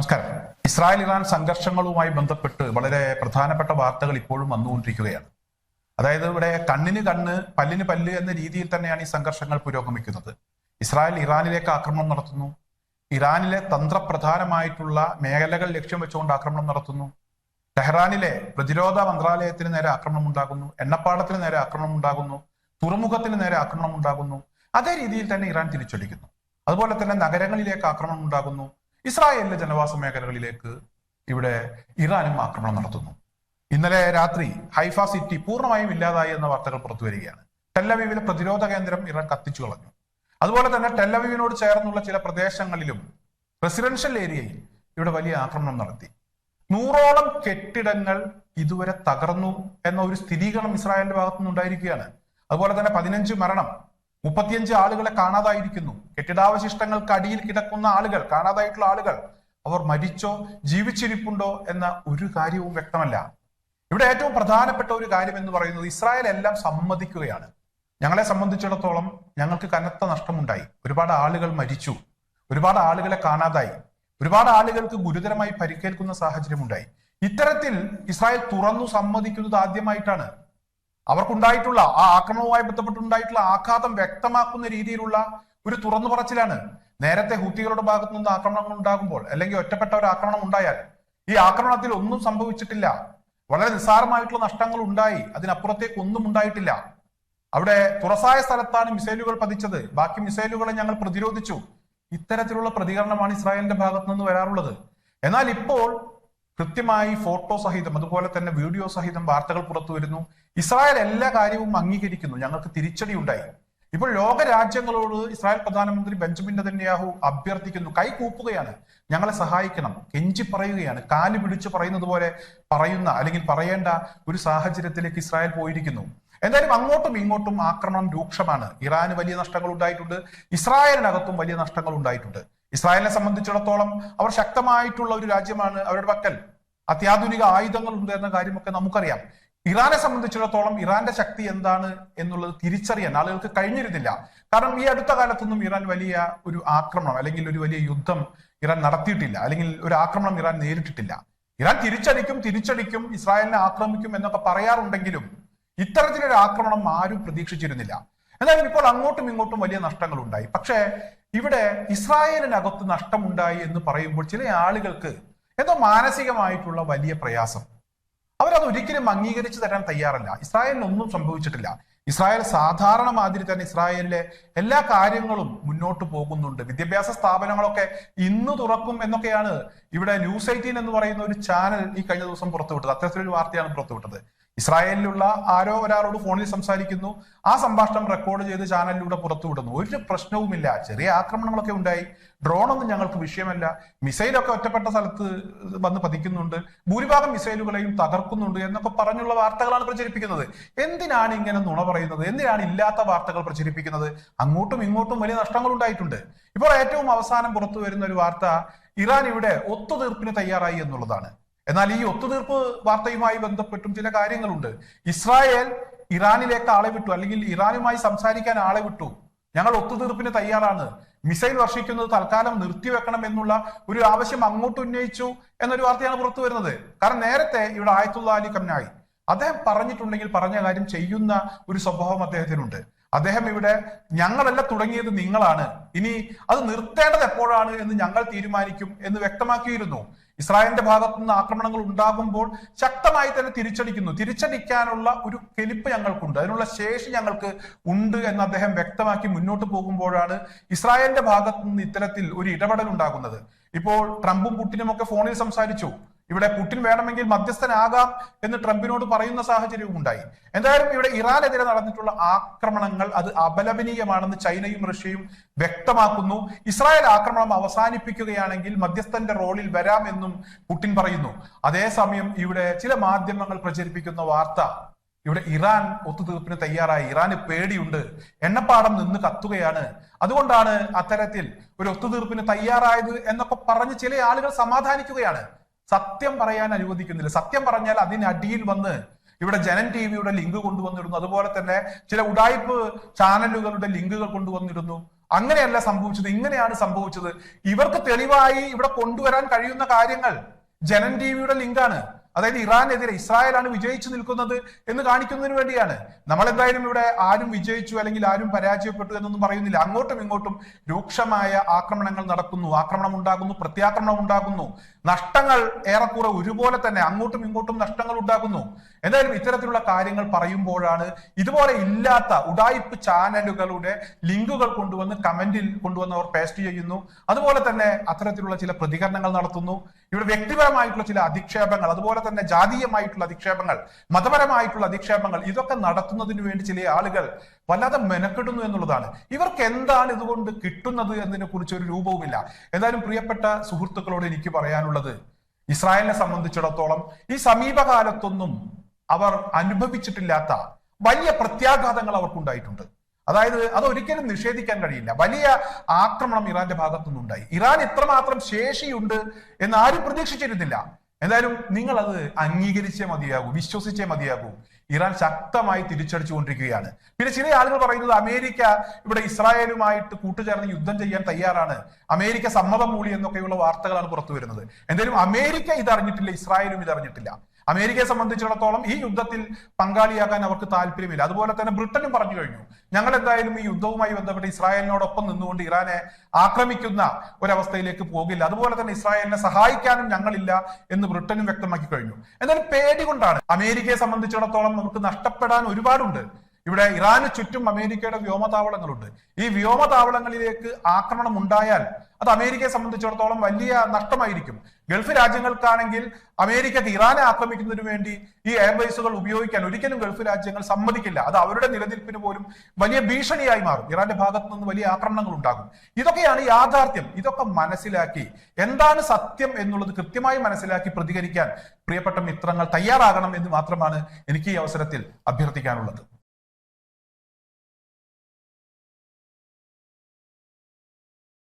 നമസ്കാരം. Israel Iran സംഘർഷങ്ങളുമായി ബന്ധപ്പെട്ട് വളരെ പ്രധാനപ്പെട്ട വാർത്തകൾ ഇപ്പോഴും വന്നുകൊണ്ടിരിക്കുകയാണ്. അതായത് ഇവിടെ കണ്ണിന് കണ്ണ് പല്ലിന് പല്ല് എന്ന രീതിയിൽ തന്നെയാണ് ഈ സംഘർഷങ്ങൾ പുരോഗമിക്കുന്നത്. ഇസ്രായേൽ ഇറാനിലേക്ക് ആക്രമണം നടത്തുന്നു. ഇറാനിലെ തന്ത്രപ്രധാനമായിട്ടുള്ള മേഖലകൾ ലക്ഷ്യം വെച്ചുകൊണ്ട് ആക്രമണം നടത്തുന്നു. ടെഹ്റാനിലെ പ്രതിരോധ മന്ത്രാലയത്തിന് നേരെ ആക്രമണം ഉണ്ടാകുന്നു. എണ്ണപ്പാടത്തിന് നേരെ ആക്രമണം ഉണ്ടാകുന്നു. തുറമുഖത്തിന് നേരെ ആക്രമണം ഉണ്ടാകുന്നു. അതേ രീതിയിൽ തന്നെ ഇറാൻ തിരിച്ചടിക്കുന്നു. അതുപോലെ തന്നെ നഗരങ്ങളിലേക്ക് ആക്രമണം ഉണ്ടാകുന്നു. ഇസ്രായേലിലെ ജനവാസ മേഖലകളിലേക്ക് ഇവിടെ ഇറാനും ആക്രമണം നടത്തുന്നു. ഇന്നലെ രാത്രി ഹൈഫ സിറ്റി പൂർണമായും ഇല്ലാതായി എന്ന വാർത്തകൾ പുറത്തു വരികയാണ്. ടെല്ലവീവിലെ പ്രതിരോധ കേന്ദ്രം ഇറാൻ കത്തിച്ചു കളഞ്ഞു. അതുപോലെ തന്നെ ടെല്ലവീവിനോട് ചേർന്നുള്ള ചില പ്രദേശങ്ങളിലും റെസിഡൻഷ്യൽ ഏരിയയിൽ ഇവിടെ വലിയ ആക്രമണം നടത്തി. നൂറോളം കെട്ടിടങ്ങൾ ഇതുവരെ തകർന്നു എന്ന ഒരു സ്ഥിരീകരണം ഇസ്രായേലിന്റെ ഭാഗത്തുനിന്ന് ഉണ്ടായിരിക്കുകയാണ് അതുപോലെ തന്നെ പതിനഞ്ച് മരണം മുപ്പത്തിയഞ്ച് ആളുകളെ കാണാതായിരിക്കുന്നു. കെട്ടിടാവശിഷ്ടങ്ങൾക്ക് അടിയിൽ കിടക്കുന്ന ആളുകൾ കാണാതായിട്ടുള്ള ആളുകൾ അവർ മരിച്ചോ ജീവിച്ചിരിപ്പുണ്ടോ എന്ന ഒരു കാര്യവും വ്യക്തമല്ല. ഇവിടെ ഏറ്റവും പ്രധാനപ്പെട്ട ഒരു കാര്യം എന്ന് പറയുന്നത് ഇസ്രായേൽ എല്ലാം സമ്മതിക്കുകയാണ്. ഞങ്ങളെ സംബന്ധിച്ചിടത്തോളം ഞങ്ങൾക്ക് കനത്ത നഷ്ടമുണ്ടായി. ഒരുപാട് ആളുകൾ മരിച്ചു. ഒരുപാട് ആളുകളെ കാണാതായി. ഒരുപാട് ആളുകൾക്ക് ഗുരുതരമായി പരിക്കേൽക്കുന്ന സാഹചര്യമുണ്ടായി. ഇത്തരത്തിൽ ഇസ്രായേൽ തുറന്നു സമ്മതിക്കുന്നത് ആദ്യമായിട്ടാണ്. അവർക്കുണ്ടായിട്ടുള്ള ആ ആക്രമണവുമായി ബന്ധപ്പെട്ടുണ്ടായിട്ടുള്ള ആഘാതം വ്യക്തമാക്കുന്ന രീതിയിലുള്ള ഒരു തുറന്നു പറച്ചിലാണ്. നേരത്തെ ഹൂത്തികളുടെ ഭാഗത്തു നിന്ന് ആക്രമണങ്ങൾ ഉണ്ടാകുമ്പോൾ അല്ലെങ്കിൽ ഒറ്റപ്പെട്ട ഒരു ആക്രമണം ഉണ്ടായാൽ ഈ ആക്രമണത്തിൽ ഒന്നും സംഭവിച്ചിട്ടില്ല. വളരെ നിസ്സാരമായിട്ടുള്ള നഷ്ടങ്ങൾ ഉണ്ടായി. അതിനപ്പുറത്തേക്ക് ഒന്നും ഉണ്ടായിട്ടില്ല. അവിടെ തുറസായ സ്ഥലത്താണ് മിസൈലുകൾ പതിച്ചത്. ബാക്കി മിസൈലുകളെ ഞങ്ങൾ പ്രതിരോധിച്ചു. ഇത്തരത്തിലുള്ള പ്രതികരണമാണ് ഇസ്രായേലിന്റെ ഭാഗത്തു നിന്ന് വരാറുള്ളത്. എന്നാൽ ഇപ്പോൾ കൃത്യമായി ഫോട്ടോ സഹിതം അതുപോലെ തന്നെ വീഡിയോ സഹിതം വാർത്തകൾ പുറത്തു വരുന്നു. ഇസ്രായേൽ എല്ലാ കാര്യവും അംഗീകരിക്കുന്നു. ഞങ്ങൾക്ക് തിരിച്ചടി ഉണ്ടായി. ഇപ്പോൾ ലോകരാജ്യങ്ങളോട് ഇസ്രായേൽ പ്രധാനമന്ത്രി ബെഞ്ചമിൻ നെതന്യാഹു അഭ്യർത്ഥിക്കുന്നു കൈ കൂപ്പുകയാണ് ഞങ്ങളെ സഹായിക്കണം കെഞ്ചി പറയുകയാണ് കാൽ പിടിച്ച് പറയുന്നത് പോലെ പറയുന്ന അല്ലെങ്കിൽ പറയേണ്ട ഒരു സാഹചര്യത്തിലേക്ക് ഇസ്രായേൽ പോയിരിക്കുന്നു. എന്തായാലും അങ്ങോട്ടും ഇങ്ങോട്ടും ആക്രമണം രൂക്ഷമാണ്. ഇറാന് വലിയ നഷ്ടങ്ങൾ ഉണ്ടായിട്ടുണ്ട് ഇസ്രായേലിനകത്തും വലിയ നഷ്ടങ്ങൾ ഉണ്ടായിട്ടുണ്ട്. ഇസ്രായേലിനെ സംബന്ധിച്ചിടത്തോളം അവർ ശക്തമായിട്ടുള്ള ഒരു രാജ്യമാണ് അവരുടെ പക്കൽ അത്യാധുനിക ആയുധങ്ങൾ ഉണ്ട് എന്ന കാര്യമൊക്കെ നമുക്കറിയാം. ഇറാനെ സംബന്ധിച്ചിടത്തോളം ഇറാന്റെ ശക്തി എന്താണ് എന്നുള്ളത് തിരിച്ചറിയാൻ ആളുകൾക്ക് കഴിഞ്ഞിരുന്നില്ല. കാരണം ഈ അടുത്ത കാലത്തൊന്നും ഇറാൻ വലിയ ഒരു ആക്രമണം അല്ലെങ്കിൽ ഒരു വലിയ യുദ്ധം ഇറാൻ നടത്തിയിട്ടില്ല. അല്ലെങ്കിൽ ഒരു ആക്രമണം ഇറാൻ നേരിട്ടിട്ടില്ല. ഇറാൻ തിരിച്ചടിക്കും തിരിച്ചടിക്കും ഇസ്രായേലിനെ ആക്രമിക്കും എന്നൊക്കെ പറയാറുണ്ടെങ്കിലും ഇത്തരത്തിലൊരു ആക്രമണം ആരും പ്രതീക്ഷിച്ചിരുന്നില്ല. എന്തായാലും ഇപ്പോൾ അങ്ങോട്ടും ഇങ്ങോട്ടും വലിയ നഷ്ടങ്ങൾ ഉണ്ടായി പക്ഷേ ഇവിടെ ഇസ്രായേലിനകത്ത് നഷ്ടമുണ്ടായി എന്ന് പറയുമ്പോൾ ചില ആളുകൾക്ക് എന്തോ മാനസികമായിട്ടുള്ള വലിയ പ്രയാസം. അവരത് ഒരിക്കലും അംഗീകരിച്ചു തരാൻ തയ്യാറല്ല. ഇസ്രായേലിന് ഒന്നും സംഭവിച്ചിട്ടില്ല. ഇസ്രായേൽ സാധാരണ മാതിരി തന്നെ ഇസ്രായേലിലെ എല്ലാ കാര്യങ്ങളും മുന്നോട്ട് പോകുന്നുണ്ട്. വിദ്യാഭ്യാസ സ്ഥാപനങ്ങളൊക്കെ ഇന്ന് തുറക്കും എന്നൊക്കെയാണ് ഇവിടെ ന്യൂസ് എയ്റ്റീൻ എന്ന് പറയുന്ന ഒരു ചാനൽ ഈ കഴിഞ്ഞ ദിവസം പുറത്തുവിട്ടത്. അത്തരത്തിലൊരു വാർത്തയാണ് പുറത്തുവിട്ടത്. ഇസ്രായേലിലുള്ള ആരോ ഒരാളോട് ഫോണിൽ സംസാരിക്കുന്നു. ആ സംഭാഷണം റെക്കോർഡ് ചെയ്ത് ചാനലിലൂടെ പുറത്തുവിടുന്നു. ഒരു പ്രശ്നവുമില്ല. ചെറിയ ആക്രമണങ്ങളൊക്കെ ഉണ്ടായി. ഡ്രോണൊന്നും ഞങ്ങൾക്ക് വിഷയമല്ല. മിസൈലൊക്കെ ഒറ്റപ്പെട്ട സ്ഥലത്ത് വന്ന് പതിക്കുന്നുണ്ട്. ഭൂരിഭാഗം മിസൈലുകളെയും തകർക്കുന്നുണ്ട് എന്നൊക്കെ പറഞ്ഞുള്ള വാർത്തകളാണ് പ്രചരിപ്പിക്കുന്നത്. എന്തിനാണ് ഇങ്ങനെ നുണ പറയുന്നത്? എന്തിനാണ് ഇല്ലാത്ത വാർത്തകൾ പ്രചരിപ്പിക്കുന്നത്? അങ്ങോട്ടും ഇങ്ങോട്ടും വലിയ നഷ്ടങ്ങൾ ഉണ്ടായിട്ടുണ്ട്. ഇപ്പോൾ ഏറ്റവും അവസാനം പുറത്തു വരുന്ന ഒരു വാർത്ത ഇറാൻ ഇവിടെ ഒത്തുതീർപ്പിന് തയ്യാറായി എന്നുള്ളതാണ്. എന്നാൽ ഈ ഒത്തുതീർപ്പ് വാർത്തയുമായി ബന്ധപ്പെട്ടും ചില കാര്യങ്ങളുണ്ട്. ഇസ്രായേൽ ഇറാനിലേക്ക് ആളെ വിട്ടു അല്ലെങ്കിൽ ഇറാനുമായി സംസാരിക്കാൻ ആളെ വിട്ടു. ഞങ്ങൾ ഒത്തുതീർപ്പിന് തയ്യാറാണ്. മിസൈൽ വർഷിക്കുന്നത് തൽക്കാലം നിർത്തിവെക്കണം എന്നുള്ള ഒരു ആവശ്യം അങ്ങോട്ട് ഉന്നയിച്ചു എന്നൊരു വാർത്തയാണ് പുറത്തു വരുന്നത്. കാരണം നേരത്തെ ഇവിടെ ആയത്തുള്ള അലി കംനായി അദ്ദേഹം പറഞ്ഞിട്ടുണ്ടെങ്കിൽ പറഞ്ഞ കാര്യം ചെയ്യുന്ന ഒരു സ്വഭാവം അദ്ദേഹത്തിനുണ്ട്. അദ്ദേഹം ഇവിടെ ഞങ്ങളല്ല തുടങ്ങിയത് നിങ്ങളാണ്. ഇനി അത് നിർത്തേണ്ടത് എപ്പോഴാണ് എന്ന് ഞങ്ങൾ തീരുമാനിക്കും എന്ന് വ്യക്തമാക്കിയിരുന്നു. ഇസ്രായേലിന്റെ ഭാഗത്തു നിന്ന് ആക്രമണങ്ങൾ ഉണ്ടാകുമ്പോൾ ശക്തമായി തന്നെ തിരിച്ചടിക്കുന്നു. തിരിച്ചടിക്കാനുള്ള ഒരു കെലിപ്പ് ഞങ്ങൾക്കുണ്ട്. അതിനുള്ള ശേഷി ഞങ്ങൾക്ക് ഉണ്ട് എന്ന് അദ്ദേഹം വ്യക്തമാക്കി മുന്നോട്ട് പോകുമ്പോഴാണ് ഇസ്രായേലിന്റെ ഭാഗത്തു നിന്ന് ഇത്തരത്തിൽ ഒരു ഇടപെടൽ ഉണ്ടാകുന്നത്. ഇപ്പോൾ ട്രംപും പുട്ടിനും ഒക്കെ ഫോണിൽ സംസാരിച്ചു. ഇവിടെ പുടിൻ വേണമെങ്കിൽ മധ്യസ്ഥനാകാം എന്ന് ട്രംപിനോട് പറയുന്ന സാഹചര്യവും ഉണ്ടായി. എന്തായാലും ഇവിടെ ഇറാനെതിരെ നടന്നിട്ടുള്ള ആക്രമണങ്ങൾ അത് അപലപനീയമാണെന്ന് ചൈനയും റഷ്യയും വ്യക്തമാക്കുന്നു. ഇസ്രായേൽ ആക്രമണം അവസാനിപ്പിക്കുകയാണെങ്കിൽ മധ്യസ്ഥന്റെ റോളിൽ വരാമെന്നും പുടിൻ പറയുന്നു. അതേസമയം ഇവിടെ ചില മാധ്യമങ്ങൾ പ്രചരിപ്പിക്കുന്ന വാർത്ത ഇവിടെ ഇറാൻ ഒത്തുതീർപ്പിന് തയ്യാറായി. ഇറാന് പേടിയുണ്ട്. എണ്ണപ്പാടം നിന്ന് കത്തുകയാണ്. അതുകൊണ്ടാണ് അത്തരത്തിൽ ഒരു ഒത്തുതീർപ്പിന് തയ്യാറായത് എന്നൊക്കെ പറഞ്ഞ് ചില ആളുകൾ സമാധാനിക്കുകയാണ്. സത്യം പറയാൻ അനുവദിക്കുന്നില്ല. സത്യം പറഞ്ഞാൽ അതിനടിയിൽ വന്ന് ഇവിടെ ജനൻ ടി വിയുടെ ലിങ്ക് കൊണ്ടുവന്നിരുന്നു. അതുപോലെ തന്നെ ചില ഉടായ്പ് ചാനലുകളുടെ ലിങ്കുകൾ കൊണ്ടുവന്നിരുന്നു. അങ്ങനെയല്ല സംഭവിച്ചത്. ഇങ്ങനെയാണ് സംഭവിച്ചത്. ഇവർക്ക് തെളിവായി ഇവിടെ കൊണ്ടുവരാൻ കഴിയുന്ന കാര്യങ്ങൾ ജനൻ ടി വിയുടെ ലിങ്കാണ്. അതായത് ഇറാനെതിരെ ഇസ്രായേലാണ് വിജയിച്ചു നിൽക്കുന്നത് എന്ന് കാണിക്കുന്നതിന് വേണ്ടിയാണ്. നമ്മൾ എന്തായാലും ഇവിടെ ആരും വിജയിച്ചു അല്ലെങ്കിൽ ആരും പരാജയപ്പെട്ടു എന്നൊന്നും പറയുന്നില്ല. അങ്ങോട്ടും ഇങ്ങോട്ടും രൂക്ഷമായ ആക്രമണങ്ങൾ നടക്കുന്നു. ആക്രമണം ഉണ്ടാകുന്നു പ്രത്യാക്രമണം ഉണ്ടാകുന്നു. നഷ്ടങ്ങൾ ഏറെക്കുറെ ഒരുപോലെ തന്നെ അങ്ങോട്ടും ഇങ്ങോട്ടും നഷ്ടങ്ങൾ ഉണ്ടാകുന്നു. എന്തായാലും ഇത്തരത്തിലുള്ള കാര്യങ്ങൾ പറയുമ്പോഴാണ് ഇതുപോലെ ഇല്ലാത്ത ഉടായിപ്പ് ചാനലുകളുടെ ലിങ്കുകൾ കൊണ്ടുവന്ന് കമന്റിൽ കൊണ്ടുവന്ന് അവർ പേസ്റ്റ് ചെയ്യുന്നു. അതുപോലെ തന്നെ അത്തരത്തിലുള്ള ചില പ്രതികരണങ്ങൾ നടത്തുന്നു. ഇവിടെ വ്യക്തിപരമായിട്ടുള്ള ചില അധിക്ഷേപങ്ങൾ അതുപോലെ തന്നെ ജാതീയമായിട്ടുള്ള അധിക്ഷേപങ്ങൾ മതപരമായിട്ടുള്ള അധിക്ഷേപങ്ങൾ ഇതൊക്കെ നടത്തുന്നതിന് വേണ്ടി ചില ആളുകൾ വല്ലാതെ മെനക്കെടുന്നു എന്നുള്ളതാണ്. ഇവർക്ക് എന്താണ് ഇതുകൊണ്ട് കിട്ടുന്നത് എന്നതിനെ കുറിച്ച് ഒരു രൂപവുമില്ല. എന്തായാലും പ്രിയപ്പെട്ട സുഹൃത്തുക്കളോട് എനിക്ക് പറയാനുള്ളത് ഇസ്രായേലിനെ സംബന്ധിച്ചിടത്തോളം ഈ സമീപകാലത്തൊന്നും അവർ അനുഭവിച്ചിട്ടില്ലാത്ത വലിയ പ്രത്യാഘാതങ്ങൾ അവർക്കുണ്ടായിട്ടുണ്ട്. അതായത് അത് ഒരിക്കലും നിഷേധിക്കാൻ കഴിയില്ല. വലിയ ആക്രമണം ഇറാന്റെ ഭാഗത്തുനിന്നുണ്ടായി. ഇറാൻ ഇത്രമാത്രം ശേഷിയുണ്ട് എന്ന് ആരും പ്രതീക്ഷിച്ചിരുന്നില്ല. എന്തായാലും നിങ്ങൾ അത് അംഗീകരിച്ചേ മതിയാകൂ വിശ്വസിച്ചേ മതിയാകൂ. ഇറാൻ ശക്തമായി തിരിച്ചടിച്ചുകൊണ്ടിരിക്കുകയാണ്. പിന്നെ ചില ആളുകൾ പറയുന്നത് അമേരിക്ക ഇവിടെ ഇസ്രായേലുമായിട്ട് കൂട്ടുചേർന്ന് യുദ്ധം ചെയ്യാൻ തയ്യാറാണ്. അമേരിക്ക സമ്മതം മൂളി എന്നൊക്കെയുള്ള വാർത്തകളാണ് പുറത്തു വരുന്നത് എന്തായാലും അമേരിക്ക ഇതറിഞ്ഞിട്ടില്ല ഇസ്രായേലും ഇത് അറിഞ്ഞിട്ടില്ല അമേരിക്കയെ സംബന്ധിച്ചിടത്തോളം ഈ യുദ്ധത്തിൽ പങ്കാളിയാകാൻ അവർക്ക് താല്പര്യമില്ല. അതുപോലെ തന്നെ ബ്രിട്ടനും പറഞ്ഞു കഴിഞ്ഞു ഞങ്ങൾ എന്തായാലും ഈ യുദ്ധവുമായി ബന്ധപ്പെട്ട് ഇസ്രായേലിനോടൊപ്പം നിന്നുകൊണ്ട് ഇറാനെ ആക്രമിക്കുന്ന ഒരവസ്ഥയിലേക്ക് പോകില്ല. അതുപോലെ തന്നെ ഇസ്രായേലിനെ സഹായിക്കാനും ഞങ്ങളില്ല എന്ന് ബ്രിട്ടനും വ്യക്തമാക്കി കഴിഞ്ഞു. എന്നാൽ പേടി കൊണ്ടാണ് അമേരിക്കയെ സംബന്ധിച്ചിടത്തോളം നമുക്ക് നഷ്ടപ്പെടാൻ ഒരുപാടുണ്ട്. ഇവിടെ ഇറാന് ചുറ്റും അമേരിക്കയുടെ വ്യോമതാവളങ്ങളുണ്ട്. ഈ വ്യോമതാവളങ്ങളിലേക്ക് ആക്രമണം ഉണ്ടായാൽ അത് അമേരിക്കയെ സംബന്ധിച്ചിടത്തോളം വലിയ നഷ്ടമായിരിക്കും. ഗൾഫ് രാജ്യങ്ങൾക്കാണെങ്കിൽ അമേരിക്കക്ക് ഇറാനെ ആക്രമിക്കുന്നതിനു വേണ്ടി ഈ എയർബേസുകൾ ഉപയോഗിക്കാൻ ഒരിക്കലും ഗൾഫ് രാജ്യങ്ങൾ സമ്മതിക്കില്ല. അത് അവരുടെ നിലനിൽപ്പിന് പോലും വലിയ ഭീഷണിയായി മാറും. ഇറാന്റെ ഭാഗത്തു നിന്ന് വലിയ ആക്രമണങ്ങൾ ഉണ്ടാകും. ഇതൊക്കെയാണ് യാഥാർത്ഥ്യം. ഇതൊക്കെ മനസ്സിലാക്കി. എന്താണ് സത്യം എന്നുള്ളത് കൃത്യമായി മനസ്സിലാക്കി പ്രതികരിക്കാൻ പ്രിയപ്പെട്ട മിത്രങ്ങൾ തയ്യാറാകണം എന്ന് മാത്രമാണ് എനിക്ക് ഈ അവസരത്തിൽ അഭ്യർത്ഥിക്കാനുള്ളത്.